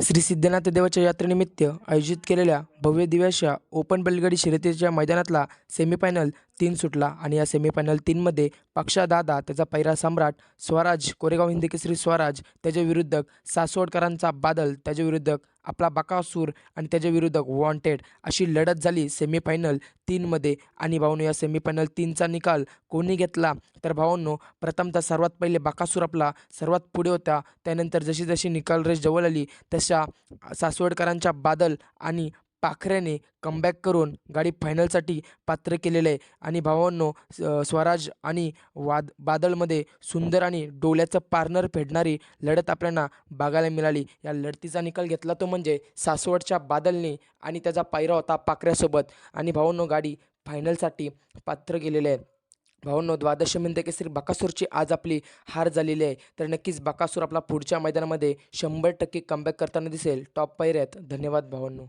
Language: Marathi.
श्री सिद्धनाथ देवाच्या यात्रेनिमित्त आयोजित केलेल्या भव्य दिव्याशा ओपन बैलगाडी शर्यतीच्या मैदानातला सेमीफायनल तीन सुटला आणि या सेमीफायनल तीनमध्ये पक्षा दादा त्याचा पैरा सम्राट स्वराज कोरेगाव हिंदकेसरी स्वराज त्याच्या विरुद्धक सासवडकरांचा बादल त्याच्या विरुद्धक आपला बकासूर आणि त्याच्या विरुद्ध वॉन्टेड अशी लढत झाली सेमीफायनल तीनमध्ये. आणि भाऊनो या सेमीफायनल तीनचा निकाल कोणी घेतला? तर भावांनो प्रथमतः सर्वात पहिले बकासूर आपला सर्वात पुढे होता. त्यानंतर जशी जशी निकाल रेस जवळ आली तशा सासवडकरांच्या बादल आणि पाखऱ्याने कमबॅक करून गाडी फायनलसाठी पात्र केलेलं आहे. आणि भावांनो स्वराज आणि वाद बादलमध्ये सुंदर आणि डोल्याचं पार्नर फेडणारी लढत आपल्याला बघायला मिळाली. या लढतीचा निकाल घेतला तो म्हणजे सासवडच्या बादलने आणि त्याचा पायरा होता पाखऱ्यासोबत. आणि भावांनो गाडी फायनलसाठी पात्र केलेले आहे. भावांनो द्वादश मिनिटे केसरी बकासूरची आज आपली हार झालेली आहे. तर नक्कीच बकासूर आपला पुढच्या मैदानामध्ये शंभर टक्के कमबॅक करताना दिसेल. टॉप पायऱ्यात धन्यवाद भावांनो.